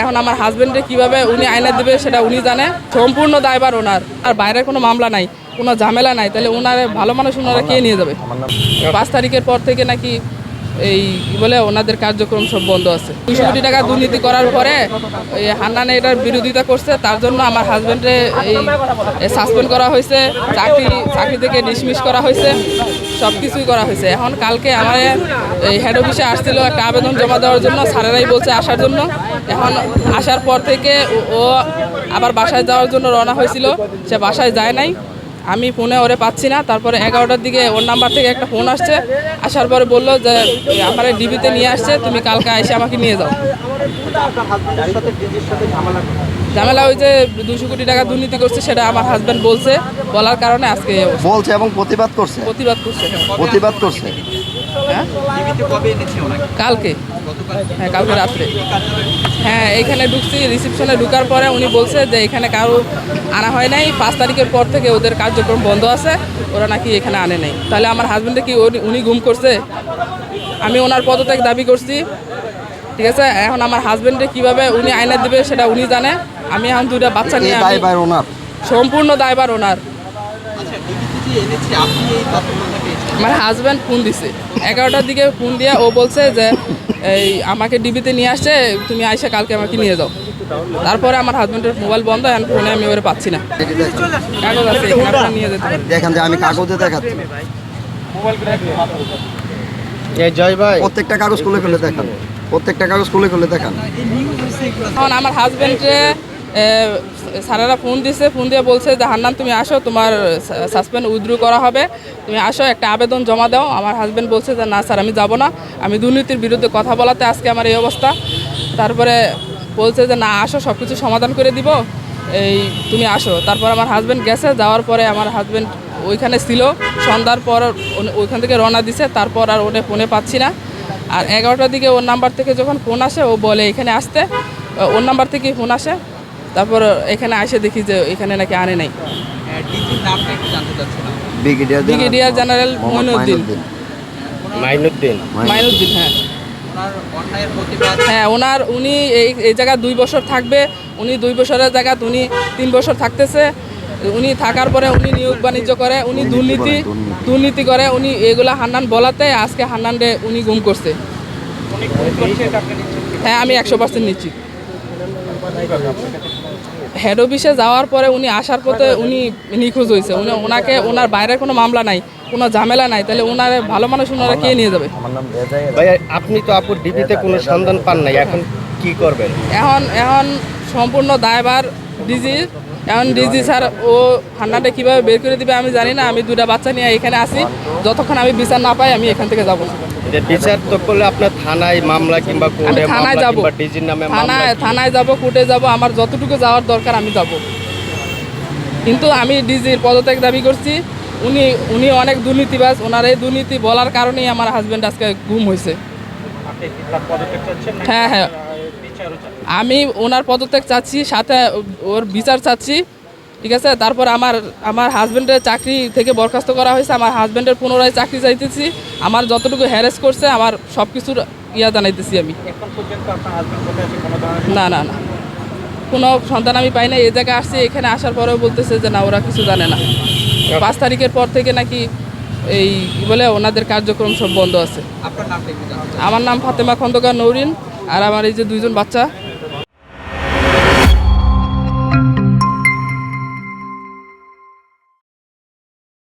এখন আমার হাজব্যান্ডে কীভাবে উনি আইনে দেবে সেটা উনি জানে। সম্পূর্ণ দায়বার ওনার। আর বাইরে কোনো মামলা নাই কোনো ঝামেলা নাই। তাহলে ওনার ভালো মানুষ ওনারা কে নিয়ে যাবে? পাঁচ তারিখের পর থেকে নাকি এই বলে, ওনাদের কার্যক্রম সব বন্ধ আছে। দুশো কোটি টাকা দুর্নীতি করার পরে এই হান্নানে এটার বিরোধিতা করছে, তার জন্য আমার হাজব্যান্ডে এই সাসপেন্ড করা হয়েছে, চাকরি চাকরি থেকে ডিসমিস করা হয়েছে সব কিছুই করা হয়েছে। এখন কালকে আমার এই হেড অফিসে আসছিল একটা আবেদন জমা দেওয়ার জন্য, স্যারেরাই বলছে আসার জন্য। এখন আসার পর থেকে ও আবার বাসায় যাওয়ার জন্য রওনা হয়েছিল, সে বাসায় যায় নাই। আমি ফোনে ওরে পাচ্ছি না। তারপরে এগারোটার দিকে ওর নাম্বার থেকে একটা ফোন আসছে। আসার পরে বলল যে এই আমার ডিবিতে নিয়ে আসছে তুমি কালকে এসে আমাকে নিয়ে যাও। ঝামেলা ওই যে দুশো কোটি টাকা দুর্নীতি করছে সেটা আমার হাজব্যান্ড বলছে। বলার কারণে আজকে বলছে এবং প্রতিবাদ করছে? প্রতিবাদ করছে। প্রতিবাদ করছে? হ্যাঁ? কালকে। হ্যাঁ কালকে রাত্রে। হ্যাঁ এখানে ঢুকছি রিসেপশনে ঢুকার পরে উনি বলছে যে এখানে কারও আনা হয় নাই পাঁচ তারিখের পর থেকে ওদের কার্যক্রম বন্ধ আছে ওরা নাকি এখানে আনে নাই। তাহলে আমার হাজব্যান্ডে কি উনি- উনি গুম করছে? আমি ওনার পদত্যাগ দাবি করছি ঠিক আছে? এখন আমার হাজব্যান্ডে কীভাবে উনি আইনে দেবে সেটা উনি জানে। আমি এখন দুইটা বাচ্চা নিয়ে আমি দায়বার ওনার? সম্পূর্ণ দায়বার ওনার। আমার হাজব্যান্ড ফোন দিছে। এগারোটার দিকে ফোন দিয়ে ও বলছে যে এই আমাকে ডিবিতে নিয়ে আসছে তুমি আইসা কালকে আমাকে নিয়ে যাও। তারপরে আমার হাজব্যান্ডের মোবাইল বন্ধ এখন ফোনে আমি ওরে পাচ্ছি না। কাগজ আছে নিয়ে যেতে দেখেন যে আমি কাগজে দেখাচ্ছি। জয় ভাই। প্রত্যেকটা কাগজ খুলে খুলে দেখান। প্রত্যেকটা কাগজ খুলে খুলে দেখান। এখন আমার হাজব্যান্ডে স্যারেরা ফোন দিছে, ফোন দিয়ে বলছে যে হান্নান তুমি আসো, তোমার সাসপেন্ড উইথড্রু করা হবে। তুমি আসো, একটা আবেদন জমা দাও। আমার হাজব্যান্ড বলছে যে, না স্যার, আমি যাব না। আমি দুর্নীতির বিরুদ্ধে কথা বলাতে আজকে আমার এই অবস্থা। তারপরে বলছে যে, না, আসো সব কিছু সমাধান করে দিব। এই, তুমি আসো। তারপর আমার হাজব্যান্ড গেছে, যাওয়ার পরে আমার হাজব্যান্ড ওইখানে ছিল। সন্ধ্যার পর ওইখান থেকে রওনা দিছে, তারপর আর ওনে ফোনে পাচ্ছি না। আর এগারোটার দিকে ওর নাম্বার থেকে যখন ফোন আসে, ও বলে, এখানে আসতে। ওর নাম্বার থেকে ফোন আসে। তারপর এখানে আসে দেখি যে এখানে নাকি আনে নাই। Brigadier brigadier general Moinuddin. Mainuddin. Mainuddin. হ্যাঁ। হ্যাঁ ওনার উনি এই এই জায়গায় দুই বছর থাকবে। উনি দুই বছরের জায়গায় উনি তিন বছর থাকতেছে। উনি থাকার পরে উনি নিয়োগ বাণিজ্য করে উনি দুর্নীতি দুর্নীতি করে উনি এগুলা হান্নান বলাতে আজকে হান্নানরে উনি গুম করছে। হ্যাঁ আমি একশো পার্সেন্ট নিচ্ছি হেড অফিসে যাওয়ার পরে উনি আসার পথে উনি নিখোঁজ হয়েছে। উনি ওনাকে ওনার বাইরের কোনো মামলা নাই কোনো ঝামেলা নাই তাহলে ওনার ভালো মানুষ ওনারা কে নিয়ে যাবে? ভাই আপনি তো আপুর ডিবিতে কোনো সন্ধান পান নাই এখন কি করবেন? এখন এখন সম্পূর্ণ দায়বার ডিজি এখন ডিজি স্যার ও হান্নাটা কীভাবে বের করে দিবে আমি জানি না আমি দুটা বাচ্চা নিয়ে এখানে আসি। যতক্ষণ আমি বিচার না পাই আমি এখান থেকে যাব। বিচার তো করলে আপনার থানায় মামলা কিংবা কোর্টে থানায় মামলা যাব। যাব ডিজির নামে থানায় থানায় যাব কোর্টে যাব আমার যতটুকু যাওয়ার দরকার আমি যাব। কিন্তু আমি ডিজির পদত্যাগ দাবি করছি। উনি উনি অনেক দুর্নীতিবাজ ওনার এই দুর্নীতি বলার কারণেই আমার হাজব্যান্ড আজকে গুম হয়েছে হ্যাঁ হ্যাঁ। আমি ওনার পদত্যাগ চাচ্ছি সাথে ওর বিচার চাচ্ছি ঠিক আছে? তারপর আমার আমার হাজব্যান্ডের চাকরি থেকে বরখাস্ত করা হয়েছে আমার হাজব্যান্ডের পুনরায় চাকরি চাইতেছি আমার যতটুকু হ্যারেস করছে আমার সব কিছুর ইয়া জানাইতেছি আমি। না না না। কোনো সন্তান আমি পাই না এই জায়গায় আসছি এখানে আসার পরেও বলতেছে যে না ওরা কিছু জানে না। পাঁচ তারিখের পর থেকে নাকি এই বলে ওনাদের কার্যক্রম সব বন্ধ আছে। আমার নাম ফাতেমা খন্দকার নৌরিন আর আমার এই যে দুইজন বাচ্চা Thank you.